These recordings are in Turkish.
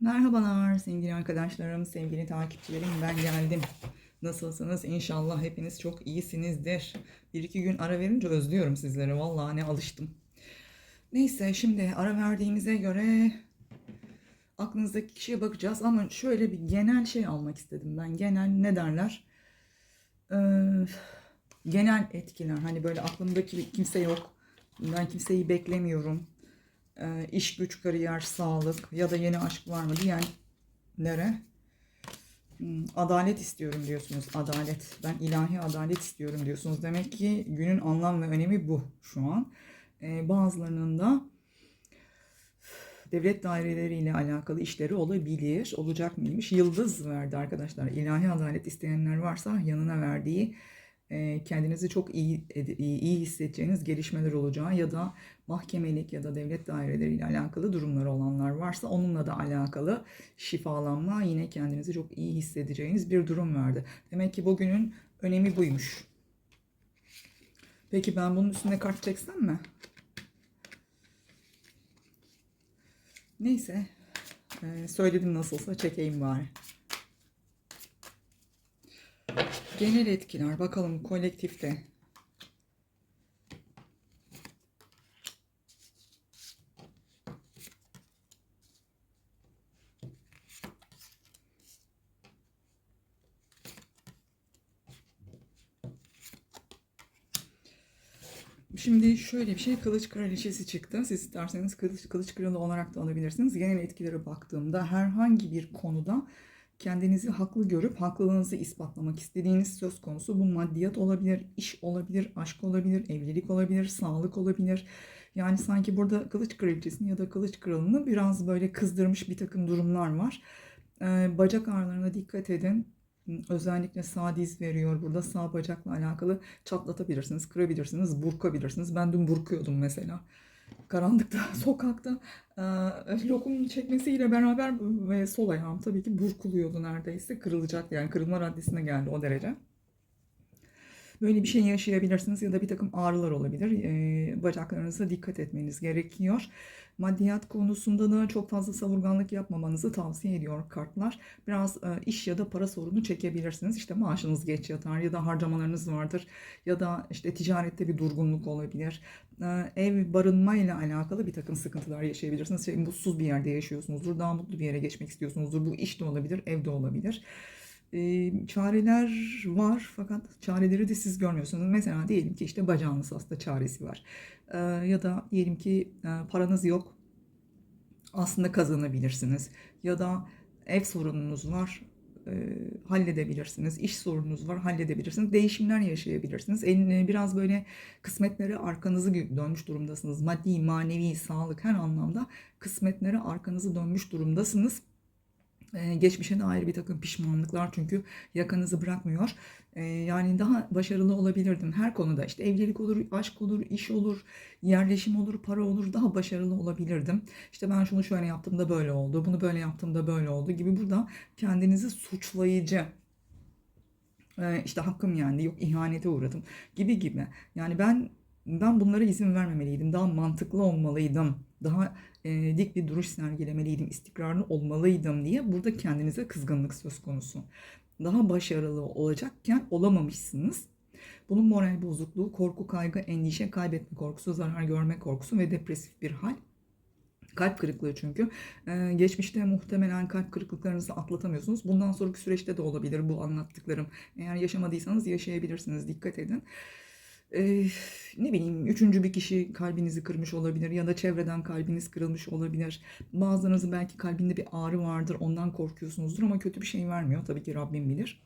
Merhabalar sevgili arkadaşlarım, sevgili takipçilerim ben geldim. Nasılsınız? İnşallah hepiniz çok iyisinizdir. Bir iki gün ara verince özlüyorum sizleri. Vallahi ne alıştım. Neyse şimdi ara verdiğimize göre aklınızdaki kişiye bakacağız ama şöyle bir genel şey almak istedim ben. Genel ne derler? Ee, genel etkiler. Hani böyle aklımdaki kimse yok. Ben kimseyi beklemiyorum e, iş güç, kariyer, sağlık ya da yeni aşk var mı diyenlere hmm, adalet istiyorum diyorsunuz. Adalet. Ben ilahi adalet istiyorum diyorsunuz. Demek ki günün anlam ve önemi bu şu an. E, bazılarının da devlet daireleriyle alakalı işleri olabilir. Olacak mıymış? Yıldız verdi arkadaşlar. İlahi adalet isteyenler varsa yanına verdiği kendinizi çok iyi, iyi iyi hissedeceğiniz gelişmeler olacağı ya da mahkemelik ya da devlet daireleriyle alakalı durumlar olanlar varsa onunla da alakalı şifalanma yine kendinizi çok iyi hissedeceğiniz bir durum vardı. Demek ki bugünün önemi buymuş. Peki ben bunun üstüne kart çeksem mi? Neyse. Söyledim nasılsa çekeyim bari. Genel etkiler bakalım kolektifte. Şimdi şöyle bir şey kılıç kraliçesi çıktı. Siz isterseniz kılıç, kılıç kralı olarak da alabilirsiniz. Genel etkilere baktığımda herhangi bir konuda kendinizi haklı görüp haklılığınızı ispatlamak istediğiniz söz konusu. Bu maddiyat olabilir, iş olabilir, aşk olabilir, evlilik olabilir, sağlık olabilir. Yani sanki burada kılıç kraliçesini ya da kılıç kralını biraz böyle kızdırmış bir takım durumlar var. Ee, bacak ağrılarına dikkat edin. Özellikle sağ diz veriyor. Burada sağ bacakla alakalı çatlatabilirsiniz, kırabilirsiniz, burkabilirsiniz. Ben dün burkuyordum mesela karanlıkta, sokakta e, lokum çekmesiyle beraber ve sol ayağım tabii ki burkuluyordu neredeyse. Kırılacak yani kırılma raddesine geldi o derece. Böyle bir şey yaşayabilirsiniz ya da bir takım ağrılar olabilir. E, bacaklarınıza dikkat etmeniz gerekiyor. Maddiyat konusunda da çok fazla savurganlık yapmamanızı tavsiye ediyor kartlar. Biraz e, iş ya da para sorunu çekebilirsiniz. İşte maaşınız geç yatar ya da harcamalarınız vardır ya da işte ticarette bir durgunluk olabilir. E, ev barınma ile alakalı bir takım sıkıntılar yaşayabilirsiniz. Şey, mutsuz bir yerde yaşıyorsunuzdur. Daha mutlu bir yere geçmek istiyorsunuzdur. Bu iş de olabilir, ev de olabilir e, çareler var fakat çareleri de siz görmüyorsunuz. Mesela diyelim ki işte bacağınız hasta çaresi var. E, ya da diyelim ki e, paranız yok aslında kazanabilirsiniz. Ya da ev sorununuz var e, halledebilirsiniz. İş sorununuz var halledebilirsiniz. Değişimler yaşayabilirsiniz. Elini biraz böyle kısmetlere arkanızı dönmüş durumdasınız. Maddi, manevi, sağlık her anlamda kısmetlere arkanızı dönmüş durumdasınız ee, geçmişe dair bir takım pişmanlıklar çünkü yakanızı bırakmıyor. Ee, yani daha başarılı olabilirdim her konuda işte evlilik olur, aşk olur, iş olur, yerleşim olur, para olur daha başarılı olabilirdim. İşte ben şunu şöyle yaptığımda böyle oldu, bunu böyle yaptığımda böyle oldu gibi burada kendinizi suçlayıcı e, işte hakkım yendi, yok ihanete uğradım gibi gibi. Yani ben ben bunlara izin vermemeliydim. Daha mantıklı olmalıydım. Daha e, dik bir duruş sergilemeliydim. istikrarlı olmalıydım diye burada kendinize kızgınlık söz konusu. Daha başarılı olacakken olamamışsınız. Bunun moral bozukluğu, korku, kaygı, endişe, kaybetme korkusu, zarar görme korkusu ve depresif bir hal. Kalp kırıklığı çünkü. Ee, geçmişte muhtemelen kalp kırıklıklarınızı atlatamıyorsunuz. Bundan sonraki süreçte de olabilir bu anlattıklarım. Eğer yaşamadıysanız yaşayabilirsiniz. Dikkat edin e, ne bileyim üçüncü bir kişi kalbinizi kırmış olabilir ya da çevreden kalbiniz kırılmış olabilir. Bazılarınızın belki kalbinde bir ağrı vardır ondan korkuyorsunuzdur ama kötü bir şey vermiyor. Tabii ki Rabbim bilir.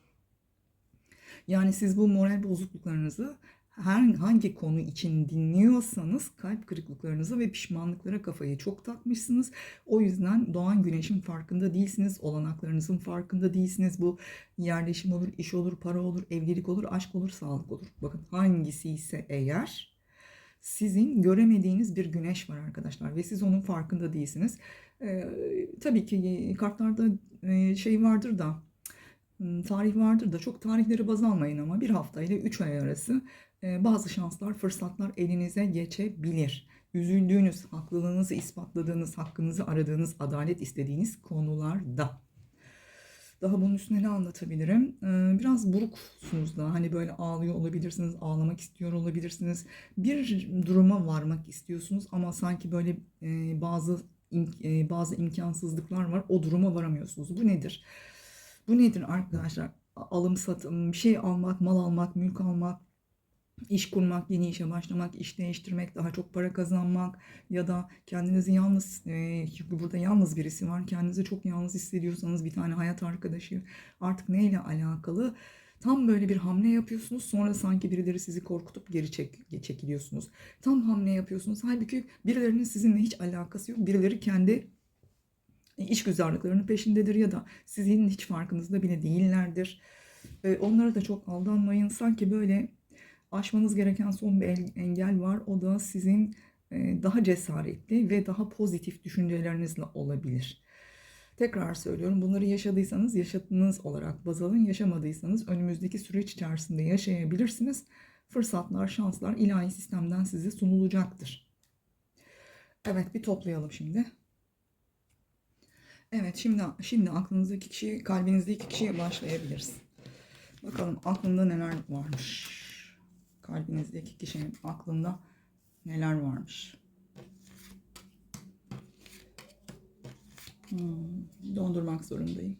Yani siz bu moral bozukluklarınızı her hangi konu için dinliyorsanız kalp kırıklıklarınızı ve pişmanlıklara kafayı çok takmışsınız. O yüzden doğan güneşin farkında değilsiniz, olanaklarınızın farkında değilsiniz. Bu yerleşim olur, iş olur, para olur, evlilik olur, aşk olur, sağlık olur. Bakın hangisi ise eğer sizin göremediğiniz bir güneş var arkadaşlar ve siz onun farkında değilsiniz. Ee, tabii ki kartlarda e, şey vardır da tarih vardır da çok tarihleri baz almayın ama bir hafta ile 3 ay arası bazı şanslar, fırsatlar elinize geçebilir. üzüldüğünüz, haklılığınızı ispatladığınız, hakkınızı aradığınız, adalet istediğiniz konularda. Daha bunun üstüne ne anlatabilirim? Ee, biraz buruksunuz da hani böyle ağlıyor olabilirsiniz, ağlamak istiyor olabilirsiniz. Bir duruma varmak istiyorsunuz ama sanki böyle e, bazı e, bazı imkansızlıklar var. O duruma varamıyorsunuz. Bu nedir? Bu nedir arkadaşlar? Alım satım, bir şey almak, mal almak, mülk almak, iş kurmak, yeni işe başlamak, iş değiştirmek, daha çok para kazanmak ya da kendinizi yalnız, e, burada yalnız birisi var, kendinizi çok yalnız hissediyorsanız bir tane hayat arkadaşı artık neyle alakalı? Tam böyle bir hamle yapıyorsunuz sonra sanki birileri sizi korkutup geri çek, çekiliyorsunuz. Tam hamle yapıyorsunuz halbuki birilerinin sizinle hiç alakası yok. Birileri kendi işgüzarlıklarının peşindedir ya da sizin hiç farkınızda bile değillerdir. E, onlara da çok aldanmayın. Sanki böyle aşmanız gereken son bir el- engel var. O da sizin e, daha cesaretli ve daha pozitif düşüncelerinizle olabilir. Tekrar söylüyorum bunları yaşadıysanız yaşadığınız olarak baz alın. Yaşamadıysanız önümüzdeki süreç içerisinde yaşayabilirsiniz. Fırsatlar, şanslar ilahi sistemden size sunulacaktır. Evet bir toplayalım şimdi. Evet şimdi şimdi aklınızdaki kişi, kalbinizdeki kişiye başlayabiliriz. Bakalım aklında neler varmış. Kalbinizdeki kişinin aklında neler varmış. Hmm, dondurmak zorundayım.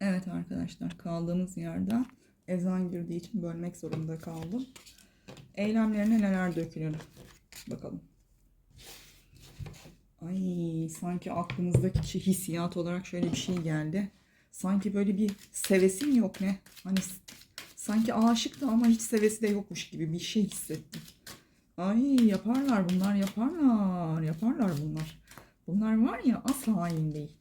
Evet arkadaşlar kaldığımız yerden ezan girdiği için bölmek zorunda kaldım. Eylemlerine neler dökülür? Bakalım. Ay sanki aklınızdaki kişi hissiyat olarak şöyle bir şey geldi. Sanki böyle bir sevesim yok ne? Hani sanki aşıktı ama hiç sevesi de yokmuş gibi bir şey hissettim. Ay yaparlar bunlar yaparlar yaparlar bunlar. Bunlar var ya asla hain değil.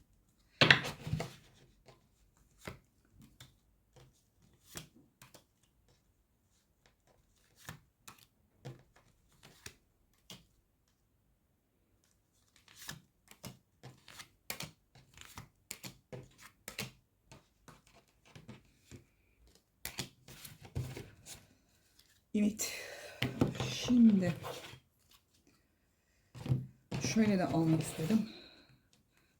Evet. Şimdi şöyle de almak istedim.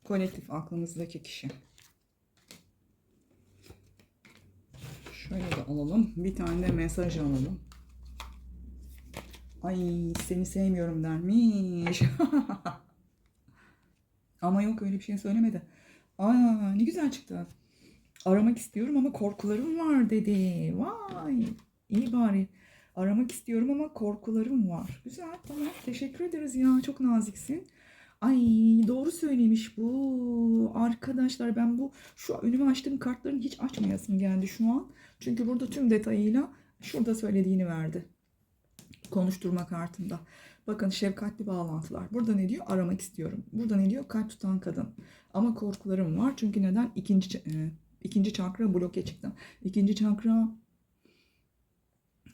Kolektif aklımızdaki kişi. Şöyle de alalım. Bir tane de mesaj alalım. Ay seni sevmiyorum dermiş. Ama yok öyle bir şey söylemedi. Aa ne güzel çıktı. Aramak istiyorum ama korkularım var dedi. Vay iyi bari. Aramak istiyorum ama korkularım var. Güzel tamam teşekkür ederiz ya çok naziksin. Ay doğru söylemiş bu. Arkadaşlar ben bu şu önüme açtığım kartların hiç açmayasım geldi şu an. Çünkü burada tüm detayıyla şurada söylediğini verdi. Konuşturma kartında. Bakın şefkatli bağlantılar. Burada ne diyor? Aramak istiyorum. Burada ne diyor? Kalp tutan kadın. Ama korkularım var. Çünkü neden? İkinci, e, ikinci çakra bloke çıktı. İkinci çakra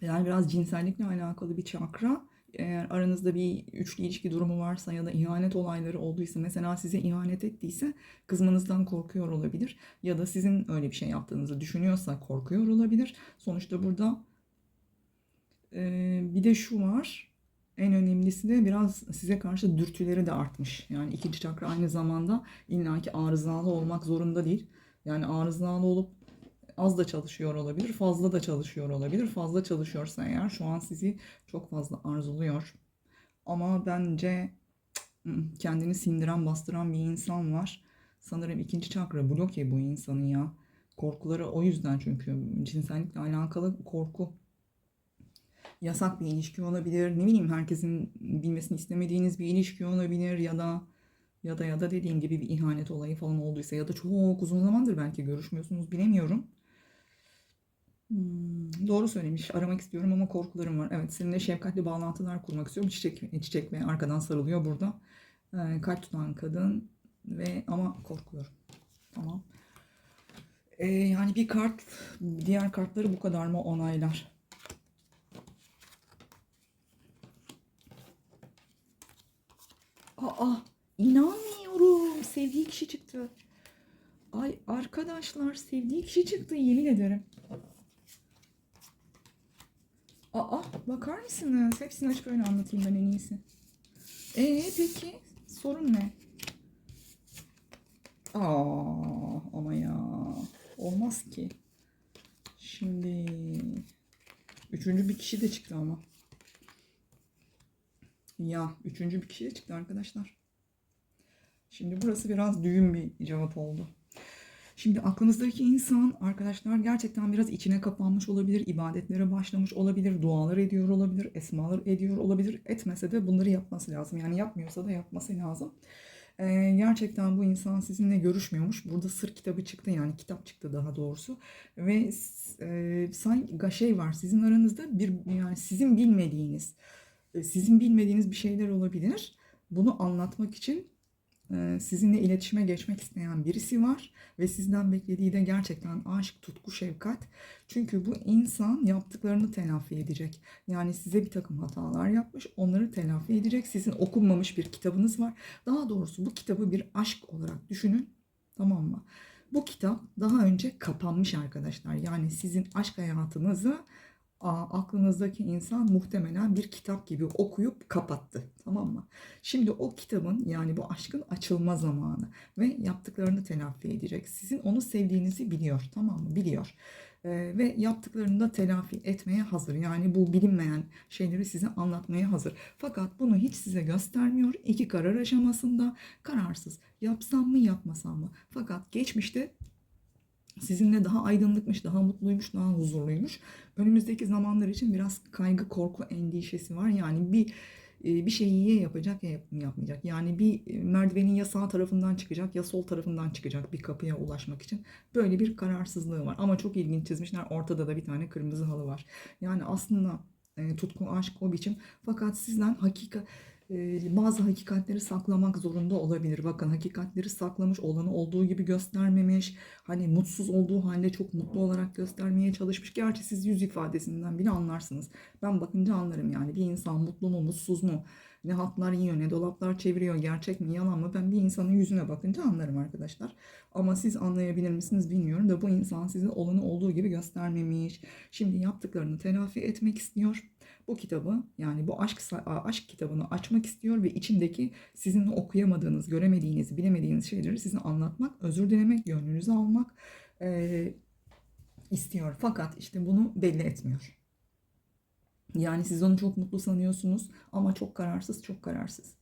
yani biraz cinsellikle alakalı bir çakra. Eğer aranızda bir üçlü ilişki durumu varsa ya da ihanet olayları olduysa mesela size ihanet ettiyse kızmanızdan korkuyor olabilir. Ya da sizin öyle bir şey yaptığınızı düşünüyorsa korkuyor olabilir. Sonuçta burada e, bir de şu var. En önemlisi de biraz size karşı dürtüleri de artmış. Yani ikinci çakra aynı zamanda illaki arızalı olmak zorunda değil. Yani arızalı olup az da çalışıyor olabilir, fazla da çalışıyor olabilir. Fazla çalışıyorsa eğer şu an sizi çok fazla arzuluyor. Ama bence kendini sindiren, bastıran bir insan var. Sanırım ikinci çakra bloke bu insanın ya. Korkuları o yüzden çünkü cinsellikle alakalı korku. Yasak bir ilişki olabilir. Ne bileyim herkesin bilmesini istemediğiniz bir ilişki olabilir ya da ya da ya da dediğim gibi bir ihanet olayı falan olduysa ya da çok uzun zamandır belki görüşmüyorsunuz bilemiyorum. Hmm, doğru söylemiş. Aramak istiyorum ama korkularım var. Evet, seninle şefkatli bağlantılar kurmak istiyorum. Çiçek, çiçek ve arkadan sarılıyor burada. Ee, kalp tutan kadın ve ama korkuyorum. Tamam. Ee, yani bir kart diğer kartları bu kadar mı onaylar? Aa, inanmıyorum. Sevdiği kişi çıktı. Ay arkadaşlar sevdiği kişi çıktı yemin ederim. Aa bakar mısınız? Hepsini açık öyle anlatayım ben en iyisi. Ee peki sorun ne? Aa ama ya olmaz ki. Şimdi üçüncü bir kişi de çıktı ama. Ya üçüncü bir kişi de çıktı arkadaşlar. Şimdi burası biraz düğün bir cevap oldu. Şimdi aklınızdaki insan arkadaşlar gerçekten biraz içine kapanmış olabilir, ibadetlere başlamış olabilir, dualar ediyor olabilir, esmalar ediyor olabilir. Etmese de bunları yapması lazım. Yani yapmıyorsa da yapması lazım. Ee, gerçekten bu insan sizinle görüşmüyormuş. Burada sır kitabı çıktı yani kitap çıktı daha doğrusu. Ve e, sanki şey var sizin aranızda bir yani sizin bilmediğiniz e, sizin bilmediğiniz bir şeyler olabilir. Bunu anlatmak için sizinle iletişime geçmek isteyen birisi var ve sizden beklediği de gerçekten aşk, tutku, şefkat. Çünkü bu insan yaptıklarını telafi edecek. Yani size bir takım hatalar yapmış, onları telafi edecek. Sizin okunmamış bir kitabınız var. Daha doğrusu bu kitabı bir aşk olarak düşünün. Tamam mı? Bu kitap daha önce kapanmış arkadaşlar. Yani sizin aşk hayatınızı aklınızdaki insan muhtemelen bir kitap gibi okuyup kapattı. Tamam mı? Şimdi o kitabın yani bu aşkın açılma zamanı ve yaptıklarını telafi edecek. Sizin onu sevdiğinizi biliyor. Tamam mı? Biliyor. Ee, ve yaptıklarını da telafi etmeye hazır. Yani bu bilinmeyen şeyleri size anlatmaya hazır. Fakat bunu hiç size göstermiyor. İki karar aşamasında kararsız. Yapsam mı yapmasam mı? Fakat geçmişte sizinle daha aydınlıkmış, daha mutluymuş, daha huzurluymuş. Önümüzdeki zamanlar için biraz kaygı, korku, endişesi var. Yani bir e, bir şeyi ya yapacak ya yapmayacak. Yani bir e, merdivenin ya sağ tarafından çıkacak ya sol tarafından çıkacak bir kapıya ulaşmak için. Böyle bir kararsızlığı var. Ama çok ilginç çizmişler. Ortada da bir tane kırmızı halı var. Yani aslında e, tutku, aşk o biçim. Fakat sizden hakika bazı hakikatleri saklamak zorunda olabilir. Bakın hakikatleri saklamış, olanı olduğu gibi göstermemiş. Hani mutsuz olduğu halde çok mutlu olarak göstermeye çalışmış. Gerçi siz yüz ifadesinden bile anlarsınız. Ben bakınca anlarım yani bir insan mutlu mu, mutsuz mu, ne hatlar yiyor, ne dolaplar çeviriyor, gerçek mi, yalan mı? Ben bir insanın yüzüne bakınca anlarım arkadaşlar. Ama siz anlayabilir misiniz bilmiyorum da bu insan size olanı olduğu gibi göstermemiş. Şimdi yaptıklarını telafi etmek istiyor bu kitabı yani bu aşk aşk kitabını açmak istiyor ve içindeki sizin okuyamadığınız, göremediğiniz, bilemediğiniz şeyleri size anlatmak, özür dilemek, gönlünüzü almak e, istiyor. Fakat işte bunu belli etmiyor. Yani siz onu çok mutlu sanıyorsunuz ama çok kararsız, çok kararsız.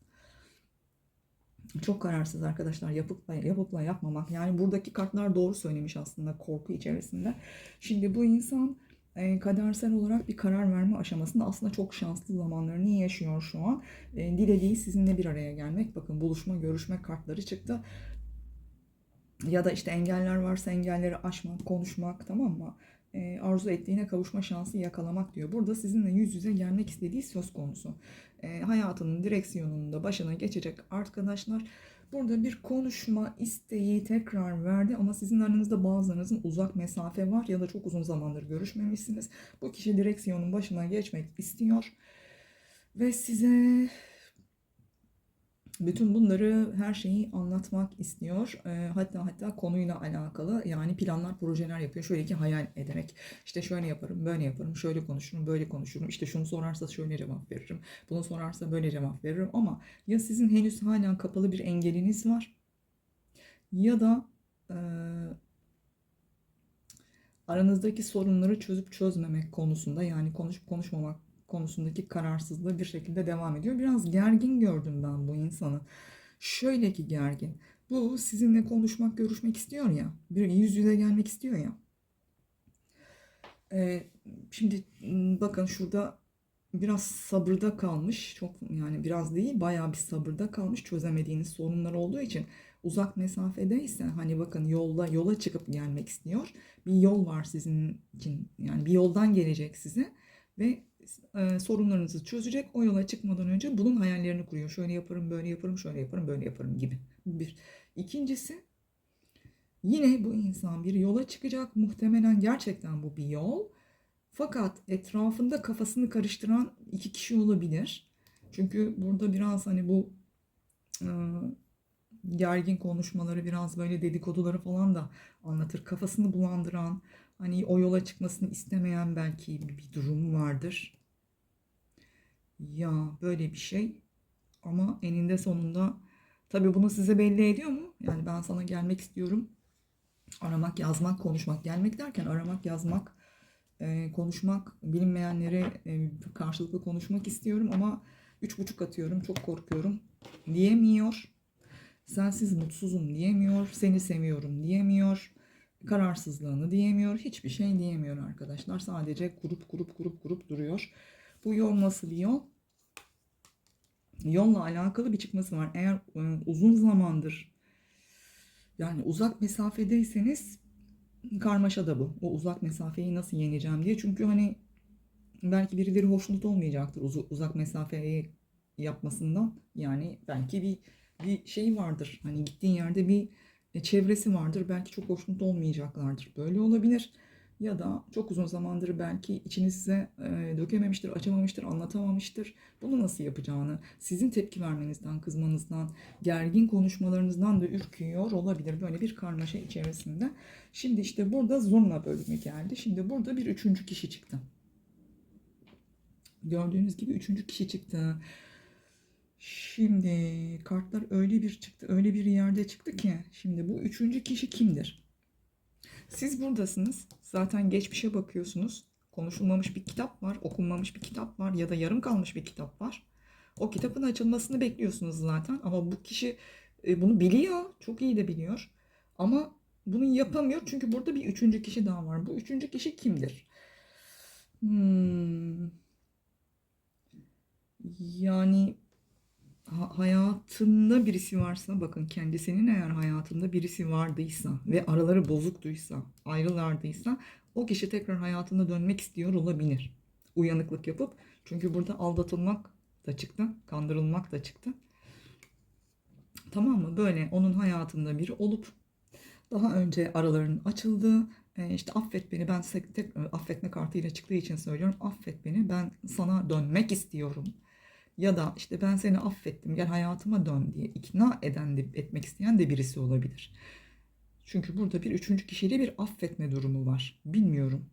Çok kararsız arkadaşlar yapıpla, yapıpla yapmamak. Yani buradaki kartlar doğru söylemiş aslında korku içerisinde. Şimdi bu insan e, kadersel olarak bir karar verme aşamasında aslında çok şanslı zamanlarını yaşıyor şu an. E, dilediği sizinle bir araya gelmek. Bakın buluşma, görüşme kartları çıktı. Ya da işte engeller varsa engelleri aşmak, konuşmak tamam mı? E, arzu ettiğine kavuşma şansı yakalamak diyor. Burada sizinle yüz yüze gelmek istediği söz konusu. Hayatının direksiyonunda başına geçecek arkadaşlar Burada bir konuşma isteği tekrar verdi ama sizin aranızda bazılarınızın uzak mesafe var ya da çok uzun zamandır görüşmemişsiniz. Bu kişi direksiyonun başına geçmek istiyor ve size bütün bunları her şeyi anlatmak istiyor. E, hatta hatta konuyla alakalı yani planlar, projeler yapıyor. Şöyle ki hayal ederek işte şöyle yaparım, böyle yaparım, şöyle konuşurum, böyle konuşurum. İşte şunu sorarsa şöyle cevap veririm. Bunu sorarsa böyle cevap veririm. Ama ya sizin henüz hala kapalı bir engeliniz var ya da e, aranızdaki sorunları çözüp çözmemek konusunda yani konuşup konuşmamak konusundaki kararsızlığı bir şekilde devam ediyor. Biraz gergin gördüm ben bu insanı. Şöyle ki gergin. Bu sizinle konuşmak, görüşmek istiyor ya. Bir yüz yüze gelmek istiyor ya. Ee, şimdi bakın şurada biraz sabırda kalmış. Çok yani biraz değil bayağı bir sabırda kalmış. Çözemediğiniz sorunlar olduğu için uzak mesafedeyse hani bakın yolda yola çıkıp gelmek istiyor. Bir yol var sizin için. Yani bir yoldan gelecek size ve e, sorunlarınızı çözecek. O yola çıkmadan önce bunun hayallerini kuruyor. Şöyle yaparım, böyle yaparım, şöyle yaparım, böyle yaparım gibi. Bir. İkincisi yine bu insan bir yola çıkacak. Muhtemelen gerçekten bu bir yol. Fakat etrafında kafasını karıştıran iki kişi olabilir. Çünkü burada biraz hani bu e, gergin konuşmaları biraz böyle dedikoduları falan da anlatır. Kafasını bulandıran, hani o yola çıkmasını istemeyen belki bir durum vardır. Ya böyle bir şey Ama eninde sonunda tabii bunu size belli ediyor mu? Yani ben sana gelmek istiyorum. Aramak, yazmak, konuşmak. Gelmek derken aramak, yazmak, e, konuşmak, bilinmeyenlere e, karşılıklı konuşmak istiyorum ama üç buçuk atıyorum, çok korkuyorum diyemiyor. Sensiz mutsuzum diyemiyor, seni seviyorum diyemiyor, kararsızlığını diyemiyor, hiçbir şey diyemiyor arkadaşlar. Sadece grup grup grup grup duruyor. Bu yol nasıl bir yol? Yolla alakalı bir çıkması var. Eğer e, uzun zamandır yani uzak mesafedeyseniz karmaşa da bu. O uzak mesafeyi nasıl yeneceğim diye. Çünkü hani belki birileri hoşnut olmayacaktır uz- uzak mesafeyi yapmasından. Yani belki bir bir şey vardır. Hani gittiğin yerde bir çevresi vardır. Belki çok hoşnut olmayacaklardır. Böyle olabilir. Ya da çok uzun zamandır belki içinize e, dökememiştir, açamamıştır, anlatamamıştır. Bunu nasıl yapacağını, sizin tepki vermenizden, kızmanızdan, gergin konuşmalarınızdan da ürküyor olabilir. Böyle bir karmaşa içerisinde. Şimdi işte burada zurna bölümü geldi. Şimdi burada bir üçüncü kişi çıktı. Gördüğünüz gibi üçüncü kişi çıktı. Şimdi kartlar öyle bir çıktı, öyle bir yerde çıktı ki. Şimdi bu üçüncü kişi kimdir? Siz buradasınız. Zaten geçmişe bakıyorsunuz. Konuşulmamış bir kitap var, okunmamış bir kitap var ya da yarım kalmış bir kitap var. O kitabın açılmasını bekliyorsunuz zaten ama bu kişi e, bunu biliyor, çok iyi de biliyor. Ama bunu yapamıyor çünkü burada bir üçüncü kişi daha var. Bu üçüncü kişi kimdir? Hmm. Yani hayatında birisi varsa bakın kendisinin eğer hayatında birisi vardıysa ve araları bozuktuysa, ayrılardıysa o kişi tekrar hayatına dönmek istiyor olabilir. Uyanıklık yapıp çünkü burada aldatılmak da çıktı, kandırılmak da çıktı. Tamam mı? Böyle onun hayatında biri olup daha önce araların açıldığı, e, işte affet beni ben tek, e, affetme kartıyla çıktığı için söylüyorum. Affet beni ben sana dönmek istiyorum. Ya da işte ben seni affettim gel hayatıma dön diye ikna eden de, etmek isteyen de birisi olabilir. Çünkü burada bir üçüncü kişiyle bir affetme durumu var. Bilmiyorum.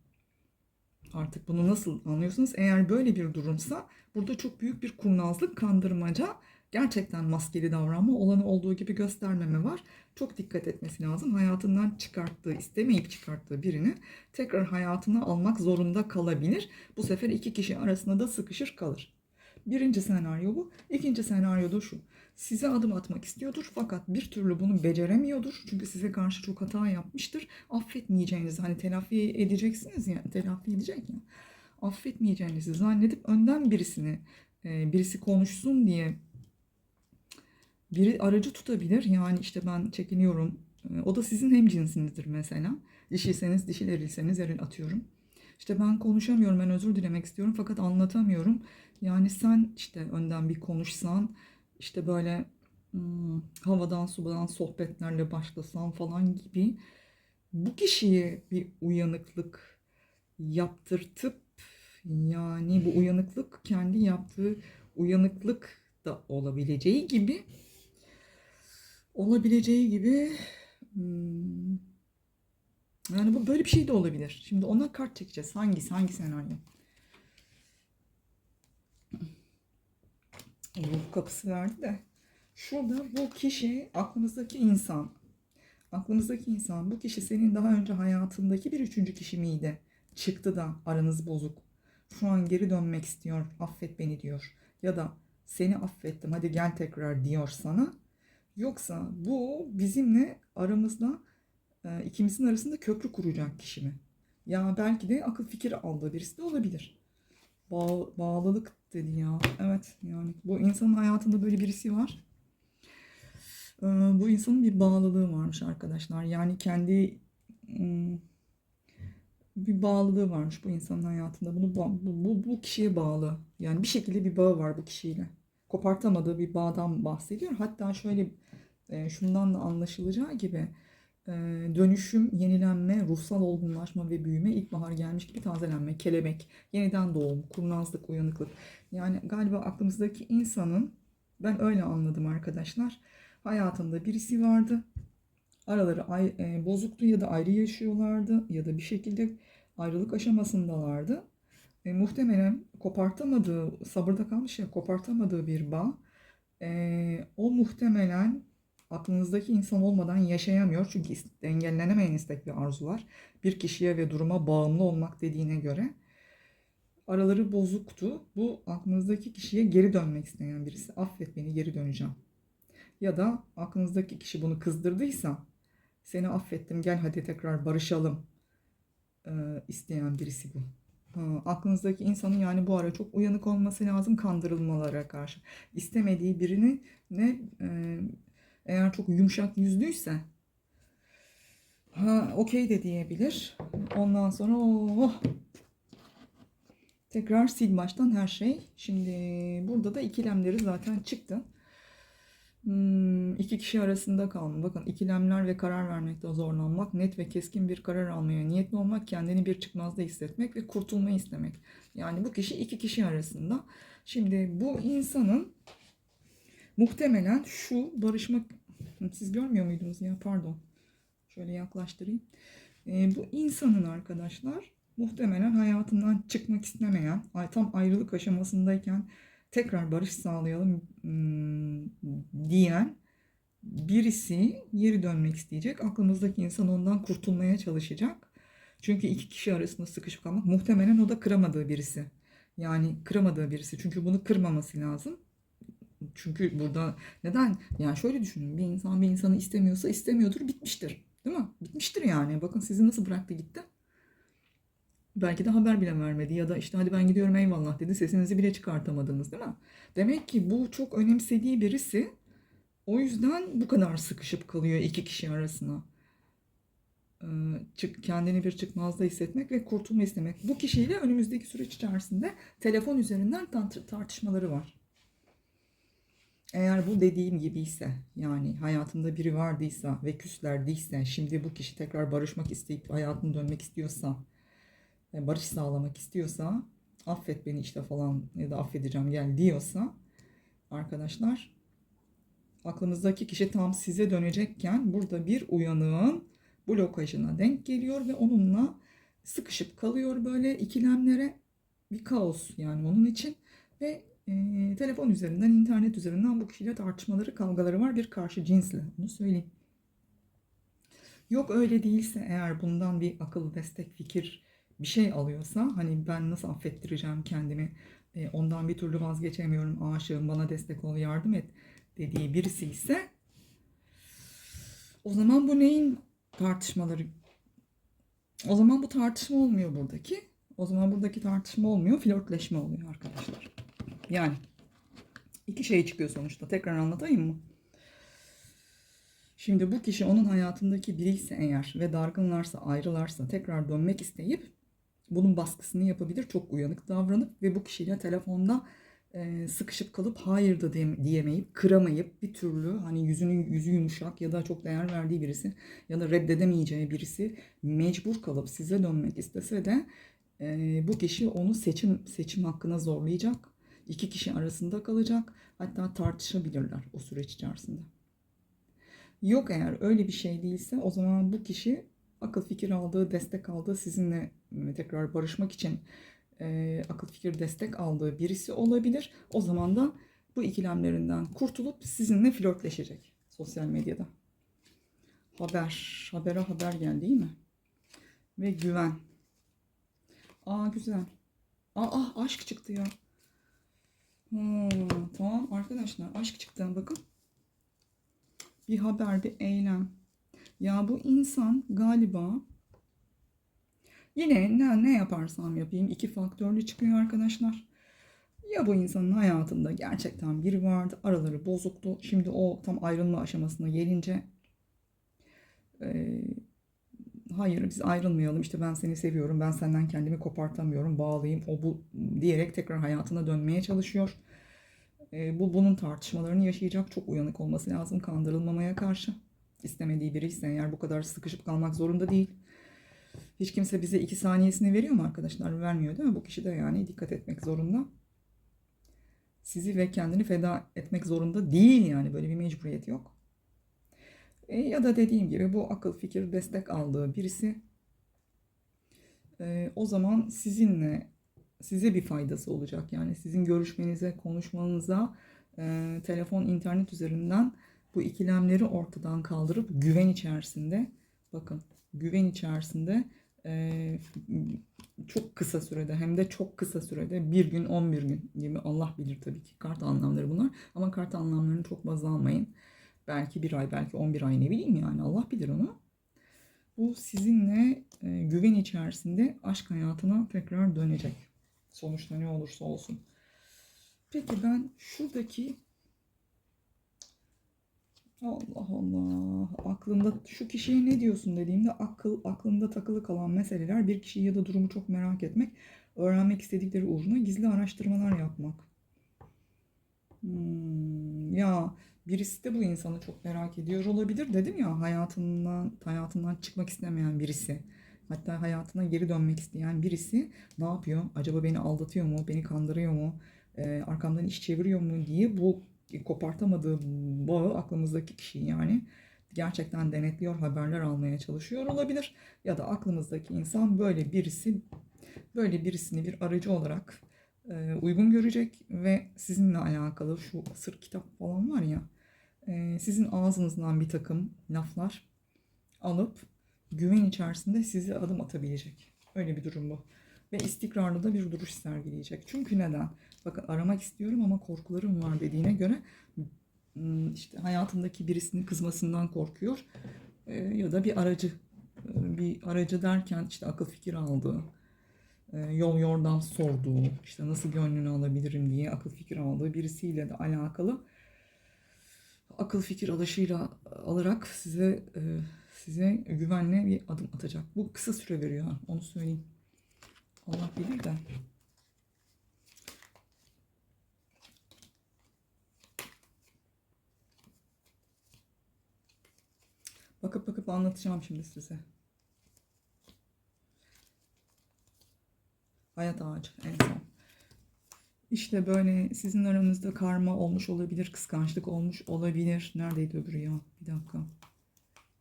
Artık bunu nasıl anlıyorsunuz? Eğer böyle bir durumsa burada çok büyük bir kurnazlık, kandırmaca, gerçekten maskeli davranma, olanı olduğu gibi göstermeme var. Çok dikkat etmesi lazım. Hayatından çıkarttığı, istemeyip çıkarttığı birini tekrar hayatına almak zorunda kalabilir. Bu sefer iki kişi arasında da sıkışır kalır. Birinci senaryo bu. İkinci senaryo da şu. Size adım atmak istiyordur fakat bir türlü bunu beceremiyordur. Çünkü size karşı çok hata yapmıştır. Affetmeyeceğinizi hani telafi edeceksiniz ya, telafi edecek ya. Affetmeyeceğinizi zannedip önden birisini, e, birisi konuşsun diye biri aracı tutabilir. Yani işte ben çekiniyorum. E, O da sizin hem cinsinizdir mesela. Dişiyseniz dişil erilseniz eril atıyorum. İşte ben konuşamıyorum, ben özür dilemek istiyorum fakat anlatamıyorum. Yani sen işte önden bir konuşsan, işte böyle hmm, havadan sudan sohbetlerle başlasan falan gibi bu kişiye bir uyanıklık yaptırtıp yani bu uyanıklık kendi yaptığı uyanıklık da olabileceği gibi olabileceği gibi hmm, yani bu böyle bir şey de olabilir. Şimdi ona kart çekeceğiz. Hangisi? Hangi senaryo? Ruh kapısı verdi de. Şurada bu kişi aklınızdaki insan. Aklınızdaki insan bu kişi senin daha önce hayatındaki bir üçüncü kişi miydi? Çıktı da aranız bozuk. Şu an geri dönmek istiyor. Affet beni diyor. Ya da seni affettim hadi gel tekrar diyor sana. Yoksa bu bizimle aramızda e, ikimizin arasında köprü kuracak kişi mi? Ya belki de akıl fikir aldığı birisi de olabilir. Bağ- bağlılık dedi ya. Evet yani bu insanın hayatında böyle birisi var. Ee, bu insanın bir bağlılığı varmış arkadaşlar. Yani kendi ım, bir bağlılığı varmış bu insanın hayatında. Bunu bu, bu, bu kişiye bağlı. Yani bir şekilde bir bağı var bu kişiyle. Kopartamadığı bir bağdan bahsediyor. Hatta şöyle e, şundan da anlaşılacağı gibi dönüşüm, yenilenme, ruhsal olgunlaşma ve büyüme, ilkbahar gelmiş gibi tazelenme, kelebek, yeniden doğum, kurnazlık, uyanıklık. Yani galiba aklımızdaki insanın, ben öyle anladım arkadaşlar, hayatında birisi vardı. Araları ay, e, bozuktu ya da ayrı yaşıyorlardı ya da bir şekilde ayrılık aşamasındalardı. E, muhtemelen kopartamadığı, sabırda kalmış ya kopartamadığı bir bağ Ee, o muhtemelen aklınızdaki insan olmadan yaşayamıyor. Çünkü engellenemeyen istek ve arzular bir kişiye ve duruma bağımlı olmak dediğine göre araları bozuktu. Bu aklınızdaki kişiye geri dönmek isteyen birisi. Affet beni geri döneceğim. Ya da aklınızdaki kişi bunu kızdırdıysa seni affettim gel hadi tekrar barışalım e, isteyen birisi bu. Ha, aklınızdaki insanın yani bu ara çok uyanık olması lazım kandırılmalara karşı. İstemediği birini ne e, eğer çok yumuşak yüzlüyse ha okey de diyebilir. Ondan sonra oh, tekrar sil baştan her şey. Şimdi burada da ikilemleri zaten çıktı. Hmm, iki kişi arasında kalma. Bakın ikilemler ve karar vermekte zorlanmak, net ve keskin bir karar almaya niyetli olmak, kendini bir çıkmazda hissetmek ve kurtulmayı istemek. Yani bu kişi iki kişi arasında. Şimdi bu insanın muhtemelen şu barışmak... Siz görmüyor muydunuz ya? Pardon. Şöyle yaklaştırayım. Ee, bu insanın arkadaşlar muhtemelen hayatından çıkmak istemeyen, ay- tam ayrılık aşamasındayken tekrar barış sağlayalım hmm, diyen birisi geri dönmek isteyecek. Aklımızdaki insan ondan kurtulmaya çalışacak. Çünkü iki kişi arasında sıkışıp kalmak muhtemelen o da kıramadığı birisi. Yani kıramadığı birisi. Çünkü bunu kırmaması lazım. Çünkü burada neden? Yani şöyle düşünün. Bir insan bir insanı istemiyorsa istemiyordur, bitmiştir. Değil mi? Bitmiştir yani. Bakın sizi nasıl bıraktı gitti. Belki de haber bile vermedi ya da işte hadi ben gidiyorum eyvallah dedi. Sesinizi bile çıkartamadınız değil mi? Demek ki bu çok önemsediği birisi. O yüzden bu kadar sıkışıp kalıyor iki kişi arasına. Ee, çık, kendini bir çıkmazda hissetmek ve kurtulma istemek. Bu kişiyle önümüzdeki süreç içerisinde telefon üzerinden tart- tartışmaları var. Eğer bu dediğim gibi ise yani hayatında biri vardıysa ve küslerdiyse şimdi bu kişi tekrar barışmak isteyip hayatına dönmek istiyorsa e, barış sağlamak istiyorsa affet beni işte falan ya da affedeceğim gel diyorsa arkadaşlar aklınızdaki kişi tam size dönecekken burada bir uyanığın blokajına denk geliyor ve onunla sıkışıp kalıyor böyle ikilemlere. Bir kaos yani onun için ve e, telefon üzerinden internet üzerinden bu kişiyle tartışmaları kavgaları var. Bir karşı cinsle onu söyleyeyim. Yok öyle değilse eğer bundan bir akıl destek fikir bir şey alıyorsa hani ben nasıl affettireceğim kendimi e, ondan bir türlü vazgeçemiyorum aşığım bana destek ol yardım et dediği birisi ise o zaman bu neyin tartışmaları? O zaman bu tartışma olmuyor buradaki. O zaman buradaki tartışma olmuyor flörtleşme oluyor arkadaşlar yani iki şey çıkıyor sonuçta tekrar anlatayım mı? Şimdi bu kişi onun hayatındaki biri ise eğer ve dargınlarsa ayrılarsa tekrar dönmek isteyip bunun baskısını yapabilir. Çok uyanık davranıp ve bu kişiyle telefonda e, sıkışıp kalıp hayır da diye- diyemeyip kıramayıp bir türlü hani yüzünün yüzü yumuşak ya da çok değer verdiği birisi ya da reddedemeyeceği birisi mecbur kalıp size dönmek istese de e, bu kişi onu seçim seçim hakkına zorlayacak. İki kişi arasında kalacak. Hatta tartışabilirler o süreç içerisinde. Yok eğer öyle bir şey değilse o zaman bu kişi akıl fikir aldığı, destek aldığı, sizinle e, tekrar barışmak için e, akıl fikir destek aldığı birisi olabilir. O zaman da bu ikilemlerinden kurtulup sizinle flörtleşecek sosyal medyada. Haber, habere haber geldi değil mi? Ve güven. Aa güzel. Aa aşk çıktı ya. Hmm, tamam arkadaşlar aşk çıktı bakın. Bir haber, bir eylem. Ya bu insan galiba yine ne, ne yaparsam yapayım iki faktörlü çıkıyor arkadaşlar. Ya bu insanın hayatında gerçekten biri vardı, araları bozuktu. Şimdi o tam ayrılma aşamasına gelince e, hayır biz ayrılmayalım işte ben seni seviyorum, ben senden kendimi kopartamıyorum, bağlayayım o bu diyerek tekrar hayatına dönmeye çalışıyor. E, bu bunun tartışmalarını yaşayacak çok uyanık olması lazım kandırılmamaya karşı. İstemediği biri ise eğer bu kadar sıkışıp kalmak zorunda değil. Hiç kimse bize iki saniyesini veriyor mu arkadaşlar? Vermiyor değil mi? Bu kişi de yani dikkat etmek zorunda. Sizi ve kendini feda etmek zorunda değil yani. Böyle bir mecburiyet yok. E, ya da dediğim gibi bu akıl fikir destek aldığı birisi e, o zaman sizinle size bir faydası olacak. Yani sizin görüşmenize, konuşmanıza e, telefon, internet üzerinden bu ikilemleri ortadan kaldırıp güven içerisinde, bakın güven içerisinde e, çok kısa sürede hem de çok kısa sürede bir gün 11 gün gibi Allah bilir tabii ki kart anlamları bunlar ama kart anlamlarını çok baz almayın. Belki bir ay belki 11 ay ne bileyim yani Allah bilir onu. Bu sizinle e, güven içerisinde aşk hayatına tekrar dönecek. Sonuçta ne olursa olsun. Peki ben şuradaki Allah Allah aklında şu kişiye ne diyorsun dediğimde akıl aklında takılı kalan meseleler bir kişiyi ya da durumu çok merak etmek, öğrenmek istedikleri uğruna gizli araştırmalar yapmak. Hmm, ya birisi de bu insanı çok merak ediyor olabilir dedim ya hayatından hayatından çıkmak istemeyen birisi. Hatta hayatına geri dönmek isteyen birisi ne yapıyor? Acaba beni aldatıyor mu? Beni kandırıyor mu? Ee, arkamdan iş çeviriyor mu diye bu kopartamadığı bağı aklımızdaki kişi yani gerçekten denetliyor, haberler almaya çalışıyor olabilir. Ya da aklımızdaki insan böyle birisi böyle birisini bir aracı olarak e, uygun görecek ve sizinle alakalı şu sır kitap falan var ya e, sizin ağzınızdan bir takım laflar alıp güven içerisinde size adım atabilecek. Öyle bir durum bu. Ve istikrarlı da bir duruş sergileyecek. Çünkü neden? Bakın aramak istiyorum ama korkularım var dediğine göre hmm, işte hayatındaki birisinin kızmasından korkuyor. E, ya da bir aracı e, bir aracı derken işte akıl fikir aldığı, e, yol yordam sorduğu, işte nasıl gönlünü alabilirim diye akıl fikir aldığı birisiyle de alakalı akıl fikir alışıyla alarak size e, size güvenle bir adım atacak. Bu kısa süre veriyor onu söyleyeyim. Allah bilir de. Bakıp bakıp anlatacağım şimdi size. Hayat ağacı en son. İşte böyle sizin aranızda karma olmuş olabilir, kıskançlık olmuş olabilir. Neredeydi öbürü ya? Bir dakika.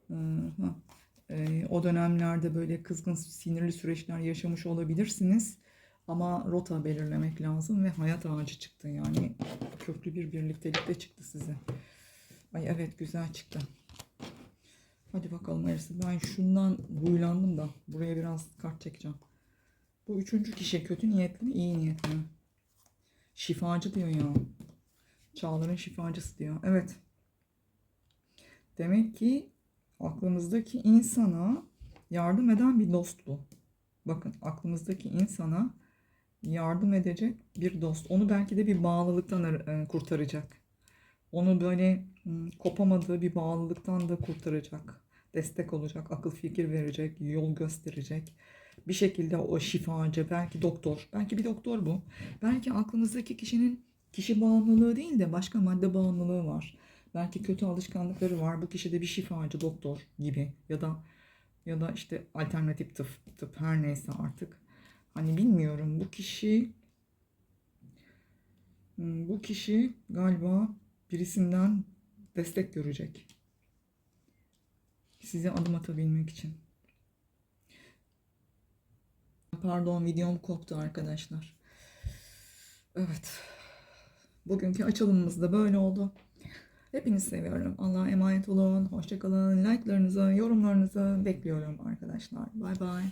Ee, ha. Ee, o dönemlerde böyle kızgın, sinirli süreçler yaşamış olabilirsiniz. Ama rota belirlemek lazım ve hayat ağacı çıktı. Yani köklü bir birliktelikte çıktı size. Ay evet güzel çıktı. Hadi bakalım Arası. Ben şundan huylandım da buraya biraz kart çekeceğim. Bu üçüncü kişi kötü niyetli mi, iyi niyetli mi? Şifacı diyor ya. Çağların şifacısı diyor. Evet. Demek ki aklımızdaki insana yardım eden bir dost bu. Bakın aklımızdaki insana yardım edecek bir dost. Onu belki de bir bağlılıktan e, kurtaracak. Onu böyle hmm, kopamadığı bir bağlılıktan da kurtaracak. Destek olacak, akıl fikir verecek, yol gösterecek. Bir şekilde o şifacı, belki doktor, belki bir doktor bu. Belki aklımızdaki kişinin kişi bağımlılığı değil de başka madde bağımlılığı var. Belki kötü alışkanlıkları var. Bu kişi de bir şifacı, doktor gibi ya da ya da işte alternatif tıp, tıp her neyse artık. Hani bilmiyorum bu kişi hmm, bu kişi galiba birisinden destek görecek. Size adım atabilmek için. Pardon videom koptu arkadaşlar. Evet. Bugünkü açılımımız da böyle oldu. Hepinizi seviyorum. Allah'a emanet olun. Hoşçakalın. Like'larınızı, yorumlarınızı bekliyorum arkadaşlar. Bay bay.